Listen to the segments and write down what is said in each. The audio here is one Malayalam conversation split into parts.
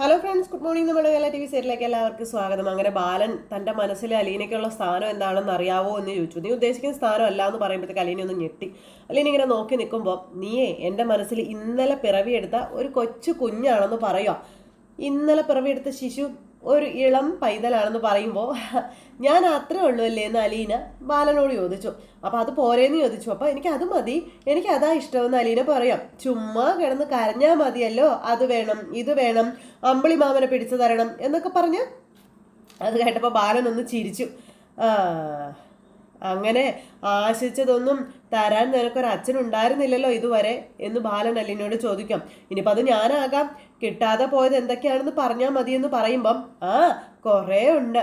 ഹലോ ഫ്രണ്ട്സ് ഗുഡ് മോർണിംഗ് നമ്മുടെ കേരള ടി വി സീരിയലിലേക്ക് എല്ലാവർക്കും സ്വാഗതം. അങ്ങനെ ബാലൻ തന്റെ മനസ്സിൽ അലീനയ്ക്കുള്ള സ്ഥാനം എന്താണെന്ന് അറിയാവോ എന്ന് ചോദിച്ചു. നീ ഉദ്ദേശിക്കുന്ന സ്ഥാനം അല്ല എന്ന് പറയുമ്പോഴത്തേക്ക് അലീന ഒന്ന് ഞെട്ടി. അലീന ഇങ്ങനെ നോക്കി നിൽക്കുമ്പോൾ നീയേ എന്റെ മനസ്സിൽ ഇന്നലെ പിറവിയെടുത്ത ഒരു കൊച്ചു കുഞ്ഞാണെന്ന് പറയുക ഇന്നലെ പിറവിയെടുത്ത ശിശു ഒരു ഇളം പൈതലാണെന്ന് പറയുമ്പോൾ ഞാൻ അത്രേ ഉള്ളൂ അല്ലേ? എന്ന് അലീന ബാലനോട് ചോദിച്ചു. അപ്പോൾ അത് പോരേന്ന് ചോദിച്ചു. അപ്പോൾ എനിക്ക് അത് മതി. എനിക്ക് അതാ ഇഷ്ടമെന്ന് അലീന പറയാം. ചുമ്മാ കിടന്ന് കരഞ്ഞാൽ മതിയല്ലോ. അത് വേണം ഇത് വേണം അമ്പിളി മാമനെ പിടിച്ചു തരണം എന്നൊക്കെ പറഞ്ഞ് അത് കേട്ടപ്പോൾ ബാലൻ ഒന്ന് ചിരിച്ചു. അങ്ങനെ ആശിച്ചതൊന്നും തരാൻ നിനക്കൊരു അച്ഛനുണ്ടായിരുന്നില്ലല്ലോ ഇതുവരെ എന്ന് ബാലൻ അല്ലിനോട് ചോദിക്കാം. ഇനിയിപ്പോൾ അത് ഞാനാകാം. കിട്ടാതെ പോയത് എന്തൊക്കെയാണെന്ന് പറഞ്ഞാൽ എന്ന് പറയുമ്പം ആ കുറേ ഉണ്ട്.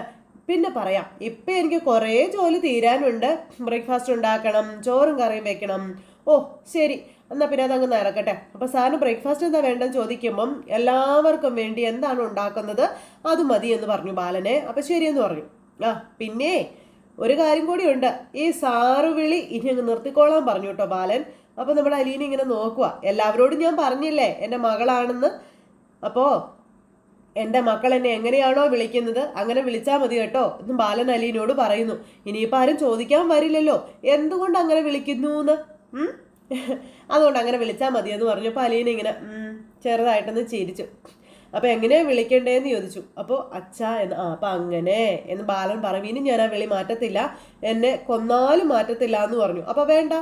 പിന്നെ പറയാം ഇപ്പം എനിക്ക് കുറേ ജോലി തീരാനുണ്ട്. ബ്രേക്ക്ഫാസ്റ്റ് ഉണ്ടാക്കണം ചോറും കറിയും വെക്കണം. ഓ ശരി. എന്നാൽ പിന്നെ അതങ്ങ് നടക്കട്ടെ. അപ്പോൾ സാറിന് ബ്രേക്ക്ഫാസ്റ്റ് എന്താ വേണ്ടെന്ന് ചോദിക്കുമ്പം എല്ലാവർക്കും വേണ്ടി എന്താണ് ഉണ്ടാക്കുന്നത്? അത് മതി എന്ന് പറഞ്ഞു ബാലനെ. അപ്പം ശരിയെന്ന് പറഞ്ഞു. ആ പിന്നെ ഒരു കാര്യം കൂടിയുണ്ട്. ഈ സാറുവിളി ഇനി അങ്ങ് നിർത്തിക്കോളാൻ പറഞ്ഞു കേട്ടോ ബാലൻ. അപ്പോൾ നമ്മുടെ അലീന ഇങ്ങനെ നോക്കുക എല്ലാവരോടും ഞാൻ പറഞ്ഞില്ലേ എന്റെ മകളാണെന്ന്. അപ്പോ എന്റെ മക്കൾ എന്നെ എങ്ങനെയാണോ വിളിക്കുന്നത് അങ്ങനെ വിളിച്ചാൽ മതി കേട്ടോ എന്ന് ബാലൻ അലീനോട് പറയുന്നു. ഇനിയിപ്പോൾ ആരും ചോദിക്കാൻ വരില്ലല്ലോ. എന്തുകൊണ്ട് അങ്ങനെ വിളിക്കുന്നു എന്ന് അതുകൊണ്ട് അങ്ങനെ വിളിച്ചാൽ മതി എന്ന് പറഞ്ഞപ്പോൾ അലീന ഇങ്ങനെ ചെറുതായിട്ടൊന്ന് ചിരിച്ചു. അപ്പോൾ എങ്ങനെയാണ് വിളിക്കേണ്ടതെന്ന് ചോദിച്ചു. അപ്പോൾ അച്ഛ എന്ന് ആ അപ്പം അങ്ങനെ എന്ന് ബാലൻ പറഞ്ഞു. ഇനി ഞാൻ ആ വിളി മാറ്റത്തില്ല. എന്നെ കൊന്നാലും മാറ്റത്തില്ല എന്ന് പറഞ്ഞു. അപ്പോൾ വേണ്ട.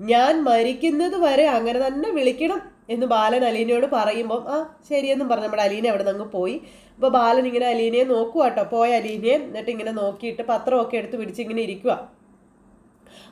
ഞാൻ മരിക്കുന്നത് വരെ അങ്ങനെ തന്നെ വിളിക്കണം എന്ന് ബാലൻ അലീനയോട് പറയുമ്പോൾ ആ ശരിയെന്നും പറഞ്ഞു. നമ്മുടെ അലീന അവിടെ നിന്ന് പോയി. അപ്പോൾ ബാലൻ ഇങ്ങനെ അലീനയെ നോക്കുക കേട്ടോ പോയ അലീനയെ എന്നിട്ട് ഇങ്ങനെ നോക്കിയിട്ട് പത്രമൊക്കെ എടുത്ത് പിടിച്ച് ഇങ്ങനെ ഇരിക്കുക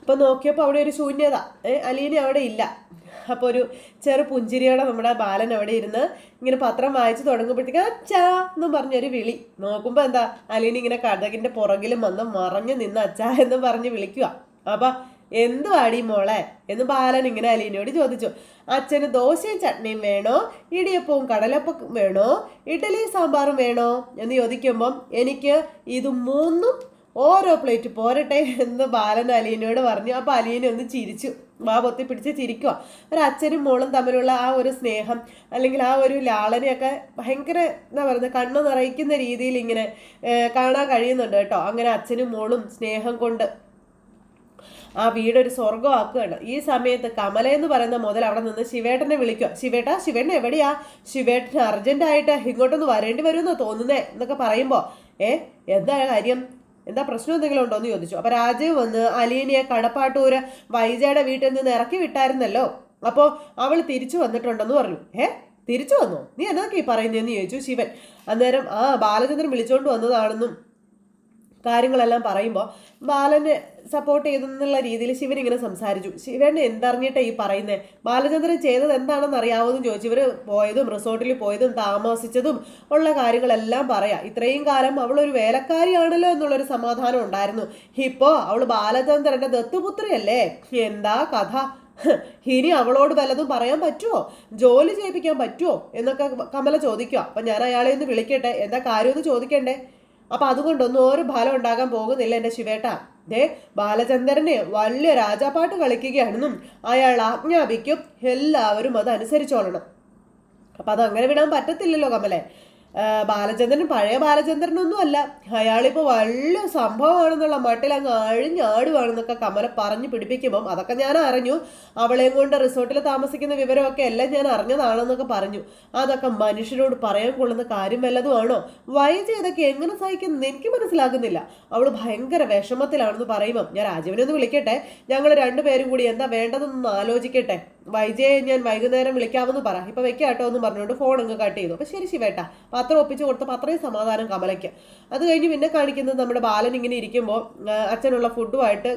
അപ്പോൾ നോക്കിയപ്പോൾ അവിടെ ഒരു ശൂന്യത. അലീന അവിടെ ഇല്ല. അപ്പോൾ ഒരു ചെറു പുഞ്ചിരിയോടെ നമ്മുടെ ബാലൻ അവിടെ ഇരുന്ന് ഇങ്ങനെ പത്രം വായിച്ച് തുടങ്ങുമ്പോഴത്തേക്ക് അച്ഛാ എന്നും പറഞ്ഞൊരു വിളി. നോക്കുമ്പോൾ എന്താ അലീന ഇങ്ങനെ കടകിന്റെ പുറകിലും വന്ന് മറഞ്ഞു നിന്ന് അച്ഛാ എന്ന് പറഞ്ഞ് വിളിക്കുക അപ്പം എന്തു ആടി മോളെ? എന്ന് ബാലൻ ഇങ്ങനെ അലീനയോട് ചോദിച്ചു. അച്ഛന് ദോശയും ചട്നിയും വേണോ? ഇടിയപ്പവും കടലപ്പം വേണോ? ഇഡലി സാമ്പാറും വേണോ? എന്ന് ചോദിക്കുമ്പം എനിക്ക് ഇത് മൂന്നും ഓരോ പ്ലേറ്റ് പോരട്ടെ എന്ന് ബാലൻ അലീനയോട് പറഞ്ഞു. അപ്പോൾ അലീന ഒന്ന് ചിരിച്ചു. വാ പൊത്തി പിടിച്ച് ചിരിക്കുക ഒരു അച്ഛനും മോളും തമ്മിലുള്ള ആ ഒരു സ്നേഹം അല്ലെങ്കിൽ ആ ഒരു ലാളനയൊക്കെ ഭയങ്കര എന്താ പറയുന്നത് കണ്ണു നിറയ്ക്കുന്ന രീതിയിൽ ഇങ്ങനെ കാണാൻ കഴിയുന്നുണ്ട് കേട്ടോ. അങ്ങനെ അച്ഛനും മോളും സ്നേഹം കൊണ്ട് ആ വീടൊരു സ്വർഗമാക്കുകയാണ് ഈ സമയത്ത് കമല എന്ന് പറയുന്ന മുതൽ അവിടെ നിന്ന് ശിവേട്ടനെ വിളിക്കുക. ശിവേട്ട ശിവേട്ടൻ എവിടെയാ? ശിവേട്ടൻ അർജന്റായിട്ട് ഇങ്ങോട്ടൊന്ന് വരേണ്ടി വരുമെന്നോ തോന്നുന്നേ എന്നൊക്കെ പറയുമ്പോൾ ഏ എന്താ കാര്യം? എന്താ പ്രശ്നം എന്തെങ്കിലും ഉണ്ടോ എന്ന് ചോദിച്ചു. അപ്പോൾ രാജീവ് വന്ന് അലീനയെ കടപ്പാട്ടൂര് വൈജയുടെ വീട്ടിൽ നിന്ന് ഇറക്കി വിട്ടായിരുന്നല്ലോ. അപ്പോൾ അവൾ തിരിച്ചു വന്നിട്ടുണ്ടെന്ന് പറഞ്ഞു. ഏ തിരിച്ചു വന്നോ? നീ എന്നൊക്കെ ഈ പറയുന്നതെന്ന് ചോദിച്ചു ശിവൻ. അന്നേരം ആ ബാലചന്ദ്രൻ വിളിച്ചോണ്ട് വന്നതാണെന്നും കാര്യങ്ങളെല്ലാം പറയുമ്പോൾ ബാലനെ സപ്പോർട്ട് ചെയ്തെന്നുള്ള രീതിയിൽ ശിവൻ ഇങ്ങനെ സംസാരിച്ചു. ശിവൻ എന്തറിഞ്ഞിട്ടാ ഈ പറയുന്നത് ബാലചന്ദ്രൻ ചെയ്തത് എന്താണെന്ന് അറിയാവോന്ന് ചോദിച്ചു. ഇവർ പോയതും റിസോർട്ടിൽ പോയതും താമസിച്ചതും ഉള്ള കാര്യങ്ങളെല്ലാം പറയാം. ഇത്രയും കാലം അവൾ ഒരു വേലക്കാരിയാണല്ലോ എന്നുള്ളൊരു സമാധാനം ഉണ്ടായിരുന്നു. ഇപ്പോൾ അവൾ ബാലചന്ദ്രന്റെ ദത്തുപുത്രിയല്ലേ? എന്താ കഥ? ഇനി അവളോട് വല്ലതും പറയാൻ പറ്റുമോ ജോലി ചെയ്യിപ്പിക്കാൻ പറ്റുമോ എന്നൊക്കെ കമല ചോദിക്കുക അപ്പം ഞാൻ അയാളെ ഒന്ന് വിളിക്കട്ടെ? എന്താ കാര്യമൊന്ന് ചോദിക്കണ്ടേ? അപ്പൊ അതുകൊണ്ടൊന്നും ഒരു ഫലം ഉണ്ടാകാൻ പോകുന്നില്ല എന്റെ ശിവേട്ട. ദേ ബാലചന്ദ്രനെ വലിയ രാജാപ്പാട്ട് കളിക്കുകയാണെന്നും അയാൾ ആജ്ഞാപിക്കും എല്ലാവരും അത് അനുസരിച്ചോളണം അപ്പൊ അതങ്ങനെ വിടാൻ പറ്റത്തില്ലല്ലോ കമലെ. ബാലചന്ദ്രൻ പഴയ ബാലചന്ദ്രനൊന്നും അല്ല. അയാളിപ്പോൾ വലിയ സംഭവമാണെന്നുള്ള മട്ടിൽ അങ്ങ് അഴിഞ്ഞാടുവാണെന്നൊക്കെ കമല പറഞ്ഞു പിടിപ്പിക്കുമ്പം അതൊക്കെ ഞാൻ അറിഞ്ഞു. അവളെയും കൊണ്ട് റിസോർട്ടിൽ താമസിക്കുന്ന വിവരമൊക്കെ എല്ലാം ഞാൻ അറിഞ്ഞതാണെന്നൊക്കെ പറഞ്ഞു. അതൊക്കെ മനുഷ്യരോട് പറയാൻ കൊള്ളുന്ന കാര്യം വല്ലതുമാണോ വൈജ എങ്ങനെ സഹിക്കുന്നത് എനിക്ക് മനസ്സിലാകുന്നില്ല. അവൾ ഭയങ്കര വിഷമത്തിലാണെന്ന് പറയുമ്പം ഞാൻ രാജീവനെ ഒന്ന് വിളിക്കട്ടെ? ഞങ്ങൾ രണ്ടുപേരും കൂടി എന്താ വേണ്ടതെന്നൊന്ന് ആലോചിക്കട്ടെ? വൈജയെ ഞാൻ വൈകുന്നേരം വിളിക്കാമെന്ന് പറ. ഇപ്പൊ കേട്ടോ എന്ന് പറഞ്ഞുകൊണ്ട് ഫോൺ അങ്ങ് കട്ട് ചെയ്തു. അപ്പൊ ശരി ശിവേട്ട. പത്രം ഒപ്പിച്ച് കൊടുത്തപ്പോൾ അത്രയും സമാധാനം കമലയ്ക്ക്. അത് കഴിഞ്ഞ് പിന്നെ കാണിക്കുന്നത് നമ്മുടെ ബാലൻ ഇങ്ങനെ ഇരിക്കുമ്പോൾ അച്ഛനുള്ള ഫുഡുമായിട്ട്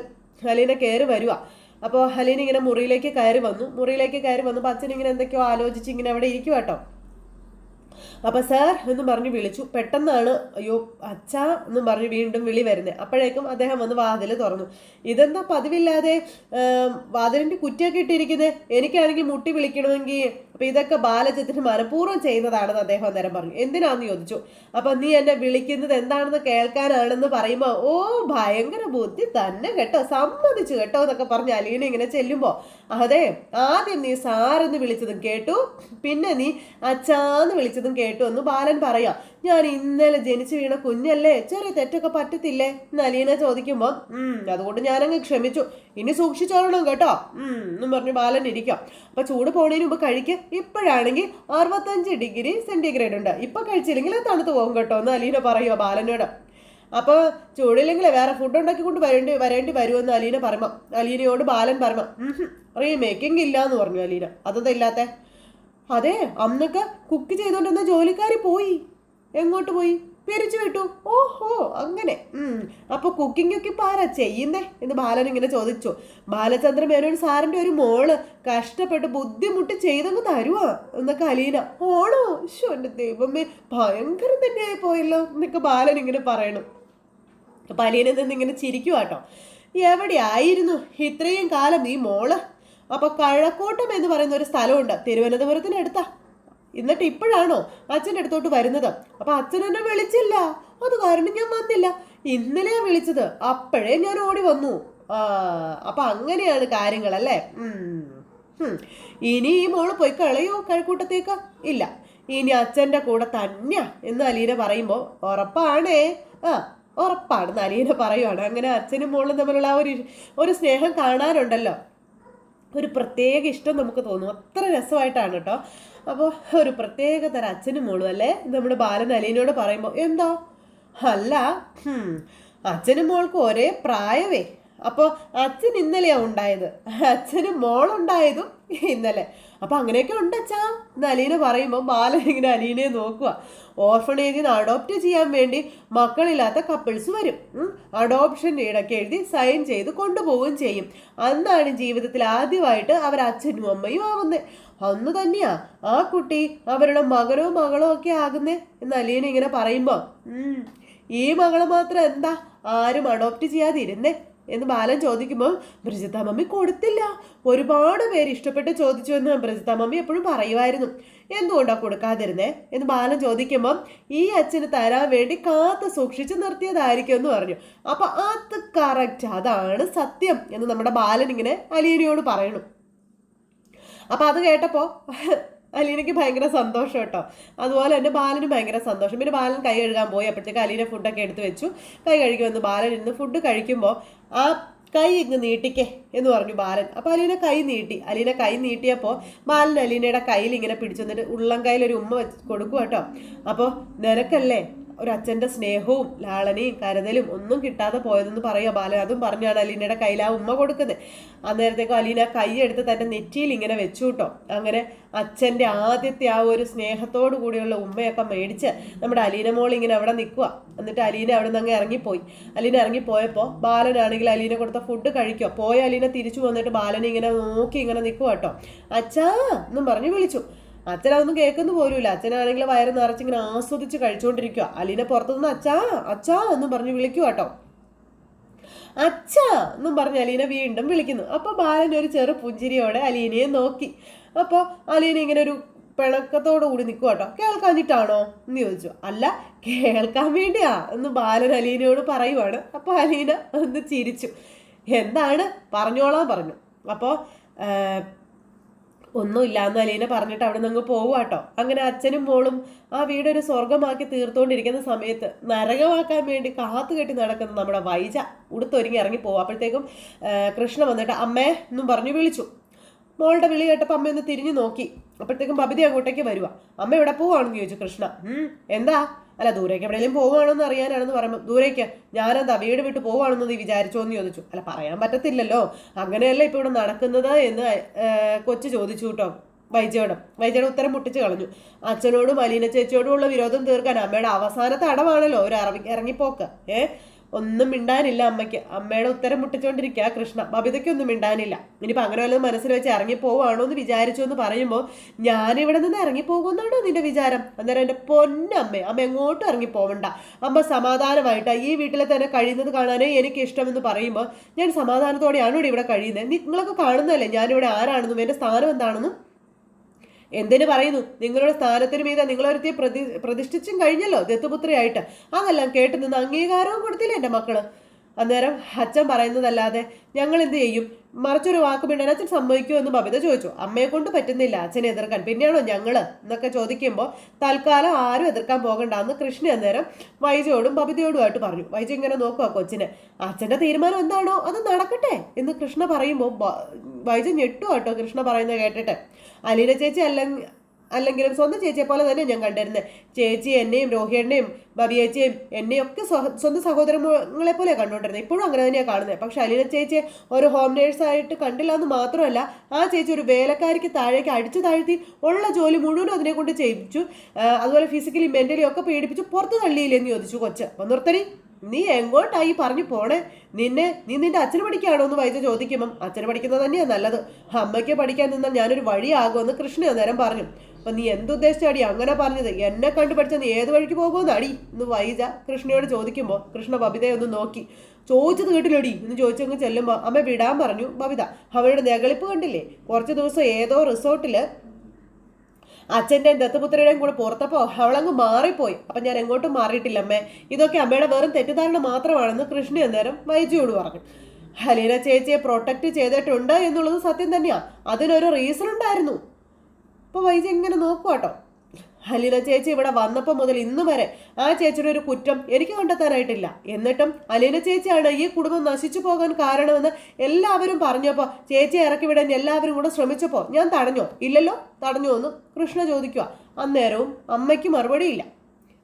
ഹലീന കയറി വരിക അപ്പോൾ ഹലീന ഇങ്ങനെ മുറിയിലേക്ക് കയറി വന്നു. മുറിയിലേക്ക് കയറി വന്നപ്പോൾ അച്ഛൻ ഇങ്ങനെ എന്തൊക്കെയോ ആലോചിച്ച് ഇങ്ങനെ അവിടെ ഇരിക്കുക കേട്ടോ. അപ്പൊ സാർ എന്ന് പറഞ്ഞ് വിളിച്ചു. പെട്ടെന്നാണ് അയ്യോ അച്ഛ എന്നും പറഞ്ഞ് വീണ്ടും വിളി വരുന്നത്. അപ്പോഴേക്കും അദ്ദേഹം വന്ന് വാതിൽ തുറന്നു. ഇതെന്താ പതിവില്ലാതെ വാതിലിന്റെ കുറ്റിയൊക്കെ ഇട്ടിരിക്കുന്നത് എനിക്കാണെങ്കിൽ മുട്ടി വിളിക്കണമെങ്കിൽ അപ്പൊ ഇതൊക്കെ ബാലചിത്രം മനഃപൂർവം ചെയ്യുന്നതാണെന്ന് അദ്ദേഹം അന്നേരം പറഞ്ഞു. എന്തിനാന്ന്? ചോദിച്ചു. അപ്പൊ നീ എന്നെ വിളിക്കുന്നത് എന്താണെന്ന് കേൾക്കാനാണെന്ന് പറയുമ്പോൾ ഓ ഭയങ്കര ബുദ്ധി തന്നെ കേട്ടോ. സമ്മതിച്ചു കേട്ടോ എന്നൊക്കെ പറഞ്ഞ് അലീന ഇങ്ങനെ ചെല്ലുമ്പോ അതെ ആദ്യം നീ സാറെന്ന് വിളിച്ചതും കേട്ടു പിന്നെ നീ അച്ചാന്ന് വിളിച്ചതും കേട്ടു എന്ന് ബാലൻ പറയാം. ഞാൻ ഇന്നലെ ജനിച്ചു വീണ കുഞ്ഞല്ലേ ചെറിയ തെറ്റൊക്കെ പറ്റത്തില്ലേ? നലീന ചോദിക്കുമ്പോ ചോദിക്കുമ്പോൾ അതുകൊണ്ട് ഞാനങ്ങ് ക്ഷമിച്ചു. ഇനി സൂക്ഷിച്ചോളണം കേട്ടോ. എന്നും പറഞ്ഞു ബാലൻ ഇരിക്കാം. അപ്പൊ ചൂട് പോണതിന് മുമ്പ് കഴിക്ക്. ഇപ്പോഴാണെങ്കിൽ അറുപത്തഞ്ച് ഡിഗ്രി സെന്റിഗ്രേഡ് ഉണ്ട്. ഇപ്പൊ കഴിച്ചില്ലെങ്കിൽ അത് തണുത്ത് പോകും കേട്ടോ എന്ന് അലീന പറയുമോ ബാലനോട്. അപ്പോൾ ചൂടില്ലെങ്കിൽ വേറെ ഫുഡ് ഉണ്ടാക്കി കൊണ്ട് വരേണ്ടി വരേണ്ടി വരുമെന്ന് അലീന പറഞ്ഞു അലീനയോട് ബാലൻ പറയുമ്പോൾ റീമേക്കിംഗ് ഇല്ല എന്ന് പറഞ്ഞു അലീന. അതെന്താ ഇല്ലാത്ത? അതെ അന്നൊക്കെ കുക്ക് ചെയ്തുകൊണ്ടിരുന്ന ജോലിക്കാരി പോയി. എങ്ങോട്ട് പോയി? പിരിച്ചു വിട്ടു. ഓഹോ അങ്ങനെ. ഉം. അപ്പൊ കുക്കിംഗ് ഒക്കെ ഇപ്പൊ ആരാ ചെയ്യുന്നേ? എന്ന് ബാലൻ ഇങ്ങനെ ചോദിച്ചു. ബാലചന്ദ്ര മേനോൻ സാറിന്റെ ഒരു മോൾ കഷ്ടപ്പെട്ട് ബുദ്ധിമുട്ട് ചെയ്തങ്ങ് തരുവാ എന്നൊക്കെ അലീന. ഓണോ ശോ എന്റെ ദൈവമേ ഭയങ്കരം തന്നെയായി പോയല്ലോ എന്നൊക്കെ ബാലൻ ഇങ്ങനെ പറയണം. അപ്പൊ അലീന നിന്ന് ഇങ്ങനെ ചിരിക്കുവാട്ടോ എവിടെയായിരുന്നു? ഇത്രയും കാലം ഈ മോൾ അപ്പൊ കഴക്കൂട്ടം എന്ന് പറയുന്ന ഒരു സ്ഥലമുണ്ട്. തിരുവനന്തപുരത്തിനടുത്താ എന്നിട്ട് ഇപ്പോഴാണോ അച്ഛന്റെ അടുത്തോട്ട് വരുന്നത്? അപ്പൊ അച്ഛൻ എന്നെ വിളിച്ചില്ല. അത് കാരണം ഞാൻ വന്നില്ല. ഇന്നലെയാ വിളിച്ചത്. അപ്പോഴേ ഞാൻ ഓടി വന്നു. അപ്പൊ അങ്ങനെയാണ് കാര്യങ്ങൾ അല്ലേ? ഇനി ഈ മോൾ പോയി കളയോ കഴക്കൂട്ടത്തേക്ക്? ഇല്ല. ഇനി അച്ഛന്റെ കൂടെ തന്നെയാ എന്ന് അലീന പറയുമ്പോൾ ഉറപ്പാണേ. ആ ഉറപ്പാണെന്ന് അലീന പറയുവാണ്. അങ്ങനെ അച്ഛനും മോളും തമ്മിലുള്ള ഒരു ഒരു സ്നേഹം കാണാനുണ്ടല്ലോ ഒരു പ്രത്യേക ഇഷ്ടം നമുക്ക് തോന്നും. അത്ര രസമായിട്ടാണ് കേട്ടോ അപ്പോൾ ഒരു പ്രത്യേക തരം അച്ഛനും മോളും അല്ലേ? നമ്മുടെ ബാലൻ അലീനോട് പറയുമ്പോൾ എന്താ? അല്ല അച്ഛനും മോൾക്കും ഒരേ പ്രായമേ. അപ്പോൾ അച്ഛൻ ഇന്നലെയാ ഉണ്ടായത്. അച്ഛനും മോളുണ്ടായതും ഇന്നലെ. അപ്പോൾ അങ്ങനെയൊക്കെ ഉണ്ട് അച്ഛാ എന്ന് അലീന പറയുമ്പോൾ ബാലൻ ഇങ്ങനെ അലീനയെ നോക്കുക ഓർഫണേജിൽ നിന്ന് അഡോപ്റ്റ് ചെയ്യാൻ വേണ്ടി മക്കളില്ലാത്ത കപ്പിൾസ് വരും. അഡോപ്ഷൻ ഇടയ്ക്ക് എഴുതി സൈൻ ചെയ്ത് കൊണ്ടുപോവുകയും ചെയ്യും. അന്നാണ് ജീവിതത്തിൽ ആദ്യമായിട്ട് അവർ അച്ഛനും അമ്മയും ആവുന്നത് അന്ന് തന്നെയാ ആ കുട്ടി അവരുടെ മകനോ മകളോ ഒക്കെ ആകുന്നേ എന്ന് അലീന ഇങ്ങനെ പറയുമ്പോൾ ഈ മകൾ മാത്രം എന്താ ആരും അഡോപ്റ്റ് ചെയ്യാതിരുന്നേ? എന്ന് ബാലൻ ചോദിക്കുമ്പോൾ ബ്രിജിത്ത മമ്മി കൊടുത്തില്ല. ഒരുപാട് പേര് ഇഷ്ടപ്പെട്ട് ചോദിച്ചു എന്ന് ബ്രിജിത്ത മമ്മി എപ്പോഴും പറയുമായിരുന്നു. എന്തുകൊണ്ടാ കൊടുക്കാതിരുന്നേ? എന്ന് ബാലൻ ചോദിക്കുമ്പം ഈ അച്ഛന് തരാൻ വേണ്ടി കാത്തു സൂക്ഷിച്ച് നിർത്തിയതായിരിക്കും എന്ന് പറഞ്ഞു. അപ്പൊ അത് കറക്റ്റ് അതാണ് സത്യം എന്ന് നമ്മുടെ ബാലൻ ഇങ്ങനെ അലീനയോട് പറയണു. അപ്പൊ അത് കേട്ടപ്പോ അലീനയ്ക്ക് ഭയങ്കര സന്തോഷം കേട്ടോ. അതുപോലെ തന്നെ ബാലന് ഭയങ്കര സന്തോഷം. പിന്നെ ബാലൻ കൈ കഴുകാൻ പോയി. അപ്പോഴത്തേക്ക് അലീന ഫുഡൊക്കെ എടുത്തു വെച്ചു. കൈ കഴുകി വന്ന് ബാലൻ ഇന്ന് ഫുഡ് കഴിക്കുമ്പോൾ ആ കൈ ഇങ്ങ് നീട്ടിക്കേ എന്ന് പറഞ്ഞു ബാലൻ. അപ്പോൾ അലീന കൈ നീട്ടി. അലീന കൈ നീട്ടിയപ്പോൾ ബാലൻ അലീനയുടെ കയ്യിൽ ഇങ്ങനെ പിടിച്ചു വന്നിട്ട് ഉള്ളം കയ്യിൽ ഒരു ഉമ്മ വെച്ച് കൊടുക്കുക കേട്ടോ അപ്പോൾ നിനക്കല്ലേ ഒരു അച്ഛന്റെ സ്നേഹവും ലാളനയും കരുതലും ഒന്നും കിട്ടാതെ പോയതെന്ന് പറയുക ബാലൻ. അതും പറഞ്ഞാണ് അലീനയുടെ കയ്യിൽ ആ ഉമ്മ കൊടുക്കുന്നത്. അന്നേരത്തേക്കും അലീന കൈ എടുത്ത് തന്റെ നെറ്റിയിൽ ഇങ്ങനെ വെച്ചു അങ്ങനെ അച്ഛന്റെ ആദ്യത്തെ ആ ഒരു സ്നേഹത്തോടു കൂടിയുള്ള ഉമ്മയൊക്കെ മേടിച്ച് നമ്മുടെ അലീന മോൾ ഇങ്ങനെ അവിടെ നിൽക്കുക എന്നിട്ട് അലീന അവിടെ നിന്ന് അങ്ങ് ഇറങ്ങിപ്പോയി. അലീന ഇറങ്ങിപ്പോയപ്പോൾ ബാലനാണെങ്കിൽ അലീന കൊടുത്ത ഫുഡ് കഴിക്കുക പോയ അലീന തിരിച്ചു വന്നിട്ട് ബാലനെ ഇങ്ങനെ നോക്കി ഇങ്ങനെ നിൽക്കുക കേട്ടോ. അച്ഛാ എന്നും പറഞ്ഞ് വിളിച്ചു. അച്ഛനതൊന്നും കേൾക്കുന്ന പോലുമില്ല. അച്ഛനാണെങ്കിൽ വയറ് നിറച്ചിങ്ങനെ ആസ്വദിച്ച് കഴിച്ചുകൊണ്ടിരിക്കുക അലീനെ പുറത്തുനിന്ന് അച്ഛാ അച്ഛാ എന്നും പറഞ്ഞ് വിളിക്കുക കേട്ടോ അച്ഛാ എന്നും പറഞ്ഞ് അലീന വീണ്ടും വിളിക്കുന്നു. അപ്പൊ ബാലൻ ഒരു ചെറു പുഞ്ചിരിയോടെ അലീനയെ നോക്കി. അപ്പോൾ അലീന ഇങ്ങനെ ഒരു പിണക്കത്തോടു കൂടി നിൽക്കുക കേട്ടോ കേൾക്കാഞ്ഞിട്ടാണോ എന്ന് ചോദിച്ചു. അല്ല കേൾക്കാൻ വേണ്ടിയാ എന്ന് ബാലൻ അലീനയോട് പറയുവാണ്. അപ്പോൾ അലീന ഒന്ന് ചിരിച്ചു. എന്താണ്? പറഞ്ഞോളാൻ പറഞ്ഞു. അപ്പോൾ ഒന്നുമില്ല എന്ന് അലീന പറഞ്ഞിട്ട് അവിടെ നിന്ന് പോവാട്ടോ അങ്ങനെ അച്ഛനും മോളും ആ വീടൊരു സ്വർഗമാക്കി തീർത്തുകൊണ്ടിരിക്കുന്ന സമയത്ത് നരകമാക്കാൻ വേണ്ടി കാത്തു കെട്ടി നടക്കുന്ന നമ്മുടെ വൈജ ഉടുത്തൊരുങ്ങി ഇറങ്ങി പോകും അപ്പോഴത്തേക്കും കൃഷ്ണ വന്നിട്ട് അമ്മേ എന്നും പറഞ്ഞു വിളിച്ചു. മോളുടെ വിളി കേട്ടപ്പോൾ അമ്മ ഒന്ന് തിരിഞ്ഞു നോക്കി. അപ്പോഴത്തേക്കും ബബിതി അങ്ങോട്ടേക്ക് വരുവാ. അമ്മ ഇവിടെ പോവാണെന്ന് ചോദിച്ചു കൃഷ്ണ. എന്താ? അല്ല ദൂരേക്ക് എവിടെയെങ്കിലും പോവുകയാണെന്ന് അറിയാനാണെന്ന് പറയുമ്പോൾ ദൂരേക്ക് ഞാനെന്താ വീട് വിട്ട് പോവുകയാണെന്ന് നീ വിചാരിച്ചോ എന്ന് ചോദിച്ചു. അല്ല പറയാൻ പറ്റത്തില്ലല്ലോ. അങ്ങനെയല്ല ഇപ്പോൾ ഇവിടെ നടക്കുന്നത് എന്ന് കൊച്ചു ചോദിച്ചു കേട്ടോ. വൈജയോടും. വൈജയുടെ ഉത്തരം മുട്ടിച്ച് കളഞ്ഞു. അച്ഛനോടും അലീന ചേച്ചിയോടും ഉള്ള വിരോധം തീർക്കാൻ അമ്മയുടെ അവസാനത്തെ അടവാണല്ലോ ഒരു ഇറങ്ങി ഇറങ്ങിപ്പോക്ക്. ഏ? ഒന്നും മിണ്ടാനില്ല അമ്മയ്ക്ക്. അമ്മയുടെ ഉത്തരം മുട്ടിച്ചോണ്ടിരിക്കുക കൃഷ്ണ. ബബിതയ്ക്കൊന്നും മിണ്ടാനില്ല. ഇനിയിപ്പോൾ അങ്ങനെ വല്ലതും മനസ്സിൽ വെച്ച് ഇറങ്ങി പോവാണോ എന്ന് വിചാരിച്ചു എന്ന് പറയുമ്പോൾ ഞാനിവിടെ നിന്ന് ഇറങ്ങി പോകുമെന്നാണോ നിന്റെ വിചാരം? അന്നേരം എന്റെ പൊന്നമ്മ അമ്മ എങ്ങോട്ടും ഇറങ്ങി പോവണ്ട അമ്മ സമാധാനമായിട്ട് ഈ വീട്ടിലെ തന്നെ കഴിയുന്നത് കാണാനേ എനിക്ക് ഇഷ്ടമെന്ന് പറയുമ്പോൾ ഞാൻ സമാധാനത്തോടെയാണ് ഇവിടെ ഇവിടെ കഴിയുന്നത് നിങ്ങളൊക്കെ കാണുന്നതല്ലേ ഞാനിവിടെ ആരാണെന്നും എന്റെ സ്ഥാനം എന്താണെന്നും? എന്തിനു പറയുന്നു? നിങ്ങളുടെ സ്ഥാനത്തിന് മീത നിങ്ങളൊരുത്തിയെ പ്രതി പ്രതിഷ്ഠിച്ചും കഴിഞ്ഞല്ലോ ദത്തുപുത്രിയായിട്ട്. അതെല്ലാം കേട്ട് നിന്ന് അംഗീകാരവും കൊടുത്തില്ലേ എന്റെ മക്കൾ? അന്നേരം അച്ഛൻ പറയുന്നതല്ലാതെ ഞങ്ങൾ എന്ത് ചെയ്യും? മറിച്ചൊരു വാക്ക് പിന്നെ അച്ഛൻ സമ്മതിക്കുമോ എന്ന് ബബിത ചോദിച്ചു. അമ്മയെ കൊണ്ട് പറ്റുന്നില്ല അച്ഛനെ എതിർക്കാൻ. പിന്നെയാണോ ഞങ്ങൾ? എന്നൊക്കെ ചോദിക്കുമ്പോൾ തൽക്കാലം ആരും എതിർക്കാൻ പോകണ്ട എന്ന് കൃഷ്ണ അന്നേരം വൈജയോടും ബബിതയോടുമായിട്ട് പറഞ്ഞു. വൈജ ഇങ്ങനെ നോക്കുക കൊച്ചിനെ. അച്ഛന്റെ തീരുമാനം എന്താണോ? അത് നടക്കട്ടെ എന്ന് കൃഷ്ണ പറയുമ്പോൾ വൈജ ഞെട്ടു കേട്ടോ കൃഷ്ണ പറയുന്നത് കേട്ടിട്ട്. അലീന ചേച്ചി അല്ലെങ്കിൽ അല്ലെങ്കിലും സ്വന്തം ചേച്ചിയെ പോലെ തന്നെ ഞാൻ കണ്ടിരുന്നത് ചേച്ചി എന്നെയും രോഹിണിയെയും ബബിയേച്ചിയും എന്നെയും ഒക്കെ സ്വ- സ്വന്തം സഹോദരങ്ങളെ പോലെ കണ്ടുകൊണ്ടിരുന്നത് ഇപ്പോഴും അങ്ങനെ തന്നെയാണ് കാണുന്നത് പക്ഷെ അലീന ചേച്ചിയെ ഒരു ഹോം നേഴ്സായിട്ട് കണ്ടില്ല എന്ന് മാത്രമല്ല ആ ചേച്ചി ഒരു വേലക്കാരിക്ക് താഴേക്ക് അടിച്ചു താഴ്ത്തി ഉള്ള ജോലി മുഴുവനും അതിനെ കൊണ്ട് ചെയ്യിപ്പിച്ചു. അതുപോലെ ഫിസിക്കലി മെന്റലി ഒക്കെ പീഡിപ്പിച്ചു പുറത്ത് തള്ളിയില്ലെന്ന് ചോദിച്ചു കൊച്ച്. അപ്പം നിർത്തടി. നീ എങ്ങോട്ടായി പറഞ്ഞു പോണേ? നിന്നെ നീ നിന്റെ അച്ഛന് പഠിക്കാണോ എന്ന് വൈദ്യ ചോദിക്കുമ്പം അച്ഛന് പഠിക്കുന്നത് തന്നെയാ നല്ലത്. അമ്മയ്ക്ക് പഠിക്കാൻ നിന്നാൽ ഞാനൊരു വഴിയാകുമെന്ന് കൃഷ്ണൻ അന്നേരം പറഞ്ഞു. അപ്പൊ നീ എന്തുദ്ദേശിച്ചാടി അങ്ങനെ പറഞ്ഞത്? എന്നെ കണ്ടു നീ ഏത് വഴിക്ക് പോകുമെന്ന് അടി എന്ന് വൈജ കൃഷ്ണയോട് ചോദിക്കുമ്പോൾ കൃഷ്ണ ബബിതയെ ഒന്ന് നോക്കി. ചോദിച്ചത് കേട്ടില്ലടി? എന്ന് ചോദിച്ചങ്ങ് ചെല്ലുമ്പോൾ അമ്മ വിടാൻ പറഞ്ഞു ബബിത അവരുടെ നെകളിപ്പ് കണ്ടില്ലേ? കുറച്ച് ദിവസം ഏതോ റിസോർട്ടിൽ അച്ഛന്റെയും ദത്തപുത്രയുടെയും കൂടെ പുറത്തപ്പോൾ അവളങ്ങ് മാറിപ്പോയി. അപ്പം ഞാൻ എങ്ങോട്ടും മാറിയിട്ടില്ല അമ്മേ. ഇതൊക്കെ അമ്മയുടെ വെറും തെറ്റിദ്ധാരണ മാത്രമാണെന്ന് കൃഷ്ണ അന്നേരം വൈജിയോട് പറഞ്ഞു. ഹലീന ചേച്ചിയെ പ്രൊട്ടക്റ്റ് ചെയ്തിട്ടുണ്ട് എന്നുള്ളത് സത്യം തന്നെയാണ് അതിനൊരു റീസൺ ഉണ്ടായിരുന്നു. അപ്പോൾ വൈജി ഇങ്ങനെ നോക്കുക കേട്ടോ ഹലീന ചേച്ചി ഇവിടെ വന്നപ്പോൾ മുതൽ ഇന്ന് വരെ ആ ചേച്ചിയുടെ ഒരു കുറ്റം എനിക്ക് കണ്ടെത്താനായിട്ടില്ല. എന്നിട്ടും അലീന ചേച്ചിയാണ് ഈ കുടുംബം നശിച്ചു പോകാൻ കാരണമെന്ന് എല്ലാവരും പറഞ്ഞപ്പോൾ ചേച്ചി ഇറക്കി വിടാൻ എല്ലാവരും കൂടെ ശ്രമിച്ചപ്പോൾ ഞാൻ തടഞ്ഞോ? ഇല്ലല്ലോ തടഞ്ഞോ എന്ന് കൃഷ്ണ ചോദിക്കുക അന്നേരവും അമ്മയ്ക്ക് മറുപടിയില്ല.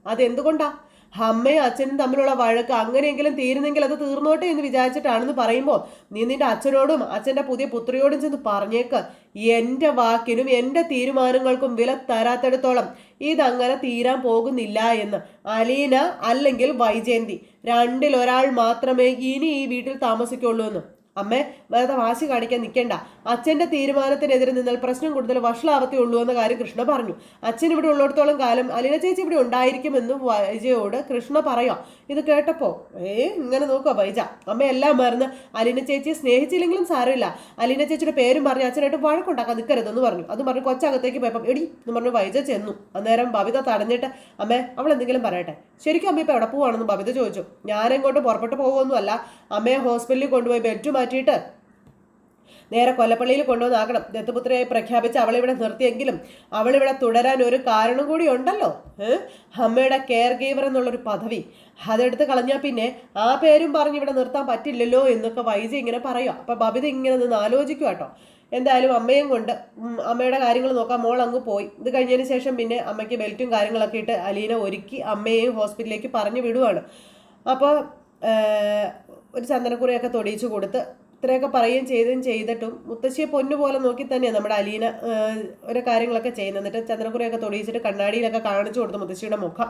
അതെന്തുകൊണ്ടാ? അമ്മയും അച്ഛനും തമ്മിലുള്ള വഴക്ക് അങ്ങനെയെങ്കിലും തീരുന്നെങ്കിൽ അത് തീർന്നോട്ടെ എന്ന് വിചാരിച്ചിട്ടാണെന്ന് പറയുമ്പോൾ നീ നിന്റെ അച്ഛനോടും അച്ഛന്റെ പുതിയ പുത്രിയോടും ചെന്ന് പറഞ്ഞേക്ക്. എന്റെ വാക്കിനും എന്റെ തീരുമാനങ്ങൾക്കും വില തരാത്തെടുത്തോളം ഇതങ്ങനെ തീരാൻ പോകുന്നില്ല എന്ന്. അലീന അല്ലെങ്കിൽ വൈജയന്തി. രണ്ടിലൊരാൾ മാത്രമേ ഇനി ഈ വീട്ടിൽ താമസിക്കുള്ളൂ എന്ന്. അമ്മേ വെറുതെ വാശി കാണിക്കാൻ നിൽക്കേണ്ട അച്ഛന്റെ തീരുമാനത്തിനെതിരെ നിന്നാൽ പ്രശ്നം കൂടുതൽ വഷളാവത്തേ ഉള്ളൂ എന്ന കാര്യം കൃഷ്ണ പറഞ്ഞു. അച്ഛൻ ഇവിടെ ഉള്ളിടത്തോളം കാലം അലീന ചേച്ചി ഇവിടെ ഉണ്ടായിരിക്കുമെന്ന് വൈജയോട് കൃഷ്ണ പറയാം. ഇത് കേട്ടപ്പോ ഏ ഇങ്ങനെ നോക്കുക വൈജ. അമ്മ എല്ലാം മറന്ന് അലീന ചേച്ചിയെ സ്നേഹിച്ചില്ലെങ്കിലും സാരമില്ല. അലീന ചേച്ചിയുടെ പേരും പറഞ്ഞ് അച്ഛനായിട്ട് വഴക്കുണ്ടാക്കാൻ നിൽക്കരുതെന്ന് പറഞ്ഞു. അത് പറഞ്ഞു കൊച്ചകത്തേക്ക് പോയപ്പം എടി എന്ന് പറഞ്ഞു വൈജ ചെന്നു. അന്നേരം ബബിത തടഞ്ഞിട്ട് അമ്മ അവൾ എന്തെങ്കിലും പറയട്ടെ. ശരിക്കും അമ്മ ഇപ്പൊ എവിടെ പോവാണെന്ന് ബബിത ചോദിച്ചു. ഞാനെങ്ങോട്ട് പുറപ്പെട്ടു പോകുമൊന്നുമല്ല അമ്മയെ ഹോസ്പിറ്റലിൽ കൊണ്ടുപോയി ബെഡ് മാറ്റിയിട്ട് നേരെ കൊല്ലപ്പള്ളിയിൽ കൊണ്ടുവന്നാക്കണം. ദത്തുപുത്രയായി പ്രഖ്യാപിച്ച് അവളിവിടെ നിർത്തിയെങ്കിലും അവളിവിടെ തുടരാൻ ഒരു കാരണം കൂടി ഉണ്ടല്ലോ? അമ്മയുടെ കെയർ ഗീവർ എന്നുള്ളൊരു പദവി. അതെടുത്ത് കളഞ്ഞാൽ പിന്നെ ആ പേരും പറഞ്ഞ് ഇവിടെ നിർത്താൻ പറ്റില്ലല്ലോ എന്നൊക്കെ വൈജി ഇങ്ങനെ പറയുക അപ്പം ബബിത ഇങ്ങനെ നിന്ന് ആലോചിക്കുക കേട്ടോ. എന്തായാലും അമ്മയും കൊണ്ട് അമ്മയുടെ കാര്യങ്ങൾ നോക്കാൻ മോൾ അങ്ങ് പോയി. ഇത് കഴിഞ്ഞതിന് ശേഷം പിന്നെ അമ്മയ്ക്ക് ബെൽറ്റും കാര്യങ്ങളൊക്കെ ഇട്ട് അലീന ഒരുക്കി അമ്മയെയും ഹോസ്പിറ്റലിലേക്ക് പറഞ്ഞു വിടുവാണ്. അപ്പോൾ ഒരു ചന്ദനക്കുറിയൊക്കെ തൊടിയിച്ചു കൊടുത്ത് ഇത്രയൊക്കെ പറയുകയും ചെയ്തും ചെയ്തിട്ടും മുത്തശ്ശിയെ പൊന്നു പോലെ നോക്കി തന്നെയാണ് നമ്മുടെ അലീന ഓരോ കാര്യങ്ങളൊക്കെ ചെയ്യുന്നത്. എന്നിട്ട് ചന്ദ്രക്കുറിയൊക്കെ തൊടിയിച്ചിട്ട് കണ്ണാടിയിലൊക്കെ കാണിച്ചു കൊടുത്തു മുത്തശ്ശിയുടെ മുഖം.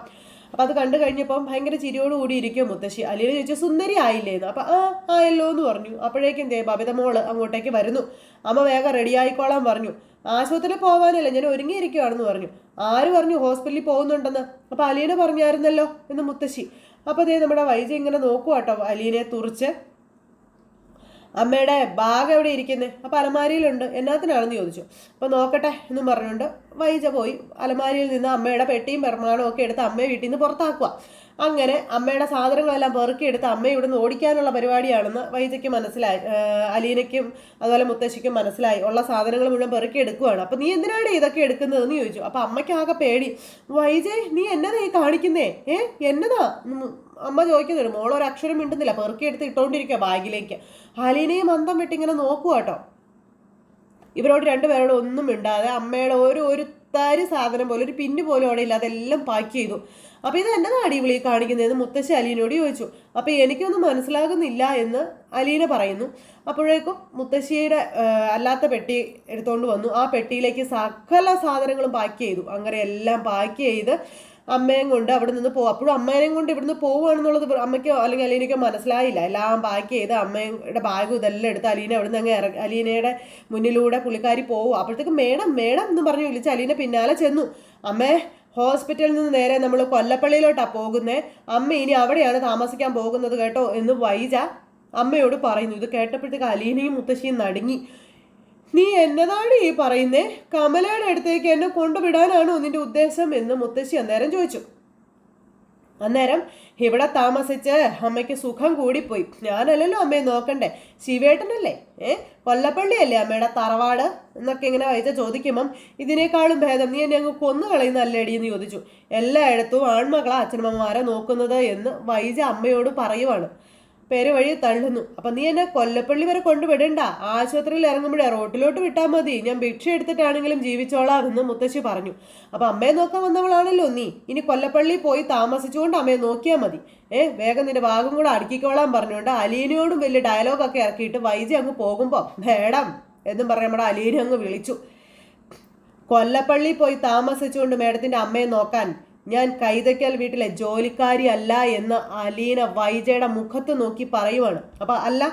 അപ്പം അത് കണ്ടു കഴിഞ്ഞപ്പം ഭയങ്കര ചിരിയോടുകൂടി ഇരിക്കും മുത്തശ്ശി. അലീന ചോദിച്ചു സുന്ദരി ആയില്ലേന്ന്? അപ്പം ആ ആയല്ലോ എന്ന് പറഞ്ഞു. അപ്പോഴേക്കും എന്തേ ബബിത മോൾ അങ്ങോട്ടേക്ക് വരുന്നു. അമ്മ വേഗം റെഡി ആയിക്കോളാൻ പറഞ്ഞു. ആശുപത്രിയിൽ പോകാനല്ല ഞാൻ ഒരുങ്ങിയിരിക്കുവാണെന്ന് പറഞ്ഞു. ആര് പറഞ്ഞു ഹോസ്പിറ്റലിൽ പോകുന്നുണ്ടെന്ന്? അപ്പം അലീന പറഞ്ഞായിരുന്നല്ലോ എന്ന് മുത്തശ്ശി. അപ്പോൾ അതേ നമ്മുടെ വൈദ്യ ഇങ്ങനെ നോക്കുക കേട്ടോ അലീനയെ തുറിച്ച്. അമ്മയുടെ ബാഗ് എവിടെ ഇരിക്കുന്നത് അപ്പം അലമാരിയിലുണ്ട്. എന്നാത്തിനാണെന്ന് ചോദിച്ചു. അപ്പം നോക്കട്ടെ എന്നും പറഞ്ഞുകൊണ്ട് വൈജ പോയി അലമാരിയിൽ നിന്ന് അമ്മയുടെ പെട്ടിയും പെർമാണും ഒക്കെ എടുത്ത് അമ്മയെ വീട്ടിൽ നിന്ന് പുറത്താക്കുക. അങ്ങനെ അമ്മയുടെ സാധനങ്ങളെല്ലാം പെറുക്കിയെടുത്ത് അമ്മയെ ഇവിടുന്ന് ഓടിക്കാനുള്ള പരിപാടിയാണെന്ന് വൈജയ്ക്ക് മനസ്സിലായി. അലീനയ്ക്കും അതുപോലെ മുത്തശ്ശിക്കും മനസ്സിലായി. ഉള്ള സാധനങ്ങൾ മുഴുവൻ പെറുക്കിയെടുക്കുകയാണ് അപ്പം നീ എന്തിനാണ് ഇതൊക്കെ എടുക്കുന്നതെന്ന് ചോദിച്ചു. അപ്പം അമ്മയ്ക്കാകെ പേടി. വൈജയ് നീ എന്നതാ ഈ കാണിക്കുന്നേ? ഏ എന്നതാ? അമ്മ ചോദിക്കുന്നുണ്ട് മോൾ ഒരു അക്ഷരം മിണ്ടുന്നില്ല പെറുക്കി എടുത്ത് ഇട്ടുകൊണ്ടിരിക്കുക ബാഗിലേക്ക്. ഹലീനയും അന്തം വിട്ടിങ്ങനെ നോക്കുക കേട്ടോ ഇവരോട് രണ്ടുപേരോട് ഒന്നും മിണ്ടാതെ അമ്മയുടെ ഒരു ഒരു തരി സാധനം പോലെ ഒരു പിന്നു പോലും അവിടെ ഇല്ല അതെല്ലാം പാക്ക് ചെയ്തു. അപ്പോൾ ഇത് എന്നതാണ് അടിപൊളി കാണിക്കുന്നതെന്ന് മുത്തശ്ശി അലീനോട് ചോദിച്ചു. അപ്പോൾ എനിക്കൊന്നും മനസ്സിലാകുന്നില്ല എന്ന് അലീന പറയുന്നു. അപ്പോഴേക്കും മുത്തശ്ശിയുടെ അല്ലാത്ത പെട്ടി എടുത്തുകൊണ്ട് വന്നു. ആ പെട്ടിയിലേക്ക് സകല സാധനങ്ങളും പാക്ക് ചെയ്തു. അങ്ങനെ എല്ലാം പാക്ക് ചെയ്ത് അമ്മയും കൊണ്ട് അവിടെ നിന്ന് പോകും അപ്പോഴും അമ്മേനെയും കൊണ്ട് ഇവിടുന്ന് പോവുകയാണെന്നുള്ളത് അമ്മയ്ക്കോ അല്ലെങ്കിൽ അലീനയ്ക്കോ മനസ്സിലായില്ല. എല്ലാം പാക്ക് ചെയ്ത് അമ്മയുടെ ബാഗും ഇതെല്ലാം എടുത്ത് അലീന അവിടെ നിന്ന് അങ്ങ് ഇറങ്ങി അലീനയുടെ മുന്നിലൂടെ പുള്ളിക്കാരി പോകും അപ്പോഴത്തേക്ക് മേഡം മേഡം എന്ന് പറഞ്ഞ് വിളിച്ച് അലീന പിന്നാലെ ചെന്നു. അമ്മേ ഹോസ്പിറ്റലിൽ നിന്ന് നേരെ നമ്മൾ കൊല്ലപ്പള്ളിയിലോട്ടാണ് പോകുന്നത് അമ്മ ഇനി അവിടെയാണ് താമസിക്കാൻ പോകുന്നത് കേട്ടോ എന്ന് വൈജ അമ്മയോട് പറയുന്നു. ഇത് കേട്ടപ്പോഴത്തേക്ക് അലീനയും മുത്തശ്ശിയും നടുങ്ങി. നീ എന്നതാണ് ഈ പറയുന്നേ? കമലയുടെ അടുത്തേക്ക് എന്നെ കൊണ്ടുവിടാനാണോ നിന്റെ ഉദ്ദേശം എന്ന് മുത്തശ്ശി അന്നേരം ചോദിച്ചു. അന്നേരം ഇവിടെ താമസിച്ച് അമ്മയ്ക്ക് സുഖം കൂടിപ്പോയി. ഞാനല്ലല്ലോ അമ്മയെ നോക്കണ്ടേ? ശിവേട്ടനല്ലേ? ഏ? കൊല്ലപ്പള്ളിയല്ലേ അമ്മയുടെ തറവാട്? എന്നൊക്കെ ഇങ്ങനെ വായിച്ച ചോദിക്കുമ്പം ഇതിനേക്കാളും ഭേദം നീ എന്നെ അങ്ങ് കൊന്നു കളയുന്നല്ലേടി എന്ന് ചോദിച്ചു. എല്ലായിടത്തും ആൺമകളാ അച്ഛനമ്മമാരെ നോക്കുന്നത് എന്ന് വൈജ അമ്മയോട് പറയുവാണ്. പേര് വഴി തള്ളുന്നു. അപ്പൊ നീ എന്നെ കൊല്ലപ്പള്ളി വരെ കൊണ്ടുവിടണ്ട. ആശുപത്രിയിൽ ഇറങ്ങുമ്പോഴേ റോട്ടിലോട്ട് വിട്ടാൽ മതി. ഞാൻ ഭിക്ഷ എടുത്തിട്ടാണെങ്കിലും ജീവിച്ചോളാം എന്ന് മുത്തശ്ശി പറഞ്ഞു. അപ്പൊ അമ്മയെ നോക്കാൻ വന്നവളാണല്ലോ നീ. ഇനി കൊല്ലപ്പള്ളി പോയി താമസിച്ചുകൊണ്ട് അമ്മയെ നോക്കിയാൽ മതി. ഏ വേഗം നിന്റെ ഭാഗം കൂടെ അടുക്കിക്കോളാൻ പറഞ്ഞുകൊണ്ട് അലീനയോടും വലിയ ഡയലോഗൊക്കെ ഇറക്കിയിട്ട് വൈജി അങ്ങ് പോകുമ്പോൾ മേഡം എന്നും പറഞ്ഞ് നമ്മുടെ അലീന അങ്ങ് വിളിച്ചു. കൊല്ലപ്പള്ളി പോയി താമസിച്ചുകൊണ്ട് മേഡത്തിന്റെ അമ്മയെ നോക്കാൻ ഞാൻ കൈതയ്ക്കൽ വീട്ടിലെ ജോലിക്കാരി അല്ല എന്ന് അലീന വൈജയുടെ മുഖത്ത് നോക്കി പറയുവാണ്. അപ്പൊ അല്ല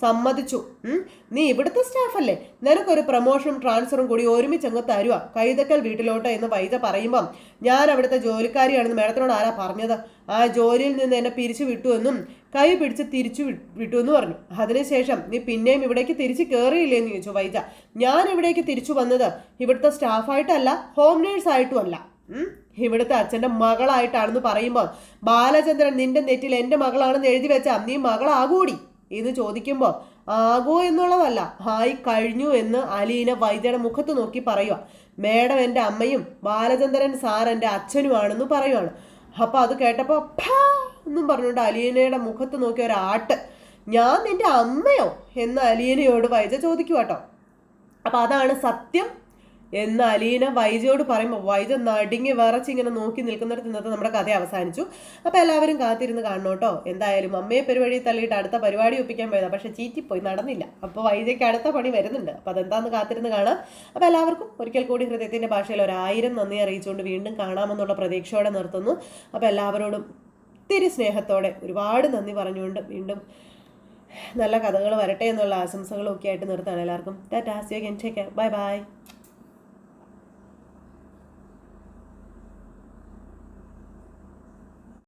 സമ്മതിച്ചു? നീ ഇവിടുത്തെ സ്റ്റാഫല്ലേ നിനക്കൊരു പ്രൊമോഷനും ട്രാൻസ്ഫറും കൂടി ഒരുമിച്ച് അങ്ങ് തരുക കൈതക്കൽ വീട്ടിലോട്ട് എന്ന് വൈജ പറയുമ്പം ഞാൻ അവിടുത്തെ ജോലിക്കാരിയാണെന്ന് മേഡത്തിനോട് ആരാ പറഞ്ഞത്? ആ ജോലിയിൽ നിന്ന് എന്നെ പിരിച്ചു വിട്ടു എന്നും കൈ പിടിച്ച് തിരിച്ചു വിട്ടു എന്ന് പറഞ്ഞു. അതിനുശേഷം നീ പിന്നെയും ഇവിടേക്ക് തിരിച്ചു കയറിയില്ലേ എന്ന് ചോദിച്ചു വൈജ. ഞാൻ ഇവിടേക്ക് തിരിച്ചു വന്നത് ഇവിടുത്തെ സ്റ്റാഫായിട്ടല്ല ഹോം നേഴ്സ് ആയിട്ടും അല്ല. ഉം? ഇവിടുത്തെ അച്ഛന്റെ മകളായിട്ടാണെന്ന് പറയുമ്പോൾ ബാലചന്ദ്രൻ നിന്റെ നെറ്റിൽ എന്റെ മകളാണെന്ന് എഴുതി വെച്ചാൽ നീ മകളാകൂടി? എന്ന് ചോദിക്കുമ്പോൾ ആകോ എന്നുള്ളതല്ല ആയി കഴിഞ്ഞു എന്ന് അലീന വൈദ്യയുടെ മുഖത്ത് നോക്കി പറയുക മേഡം എന്റെ അമ്മയും ബാലചന്ദ്രൻ സാർ എന്റെ അച്ഛനുമാണെന്ന് പറയുവാണ്. അപ്പോൾ അത് കേട്ടപ്പോൾ എന്നും പറഞ്ഞുകൊണ്ട് അലീനയുടെ മുഖത്ത് നോക്കി ഒരാട്ട് ഞാൻ നിന്റെ അമ്മയോ? എന്ന് അലീനയോട് വൈദ്യ ചോദിക്കുക കേട്ടോ അപ്പൊ അതാണ് സത്യം. എന്ന് അലീന വൈജയോട് പറയുമ്പോൾ വൈജ നടുങ്ങി വിറച്ച് ഇങ്ങനെ നോക്കി നിൽക്കുന്നിടത്ത് ഇന്നത്തെ നമ്മുടെ കഥ അവസാനിച്ചു. അപ്പോൾ എല്ലാവരും കാത്തിരുന്ന് കാണണം കേട്ടോ. എന്തായാലും അമ്മയെ പരിപാടി തള്ളിയിട്ട് അടുത്ത പരിപാടി ഒപ്പിക്കാൻ പോയതാണ് പക്ഷെ ചീറ്റിപ്പോയി നടന്നില്ല. അപ്പോൾ വൈജയ്ക്ക് അടുത്ത പണി വരുന്നുണ്ട്. അപ്പോൾ അതെന്താന്ന് കാത്തിരുന്ന് കാണാം. അപ്പോൾ എല്ലാവർക്കും ഒരിക്കൽ കൂടി ഹൃദയത്തിന്റെ ഭാഷയിൽ ഒരായിരം നന്ദി അറിയിച്ചുകൊണ്ട് വീണ്ടും കാണാമെന്നുള്ള പ്രതീക്ഷയോടെ നിർത്തുന്നു. അപ്പോൾ എല്ലാവരോടും ഒത്തിരി സ്നേഹത്തോടെ ഒരുപാട് നന്ദി പറഞ്ഞുകൊണ്ട് വീണ്ടും നല്ല കഥകൾ വരട്ടെ എന്നുള്ള ആശംസകളും ഒക്കെ ആയിട്ട് നിർത്താണ് എല്ലാവർക്കും ടാറ്റാ സി കെൻ ടേക്ക് ബൈ ബൈ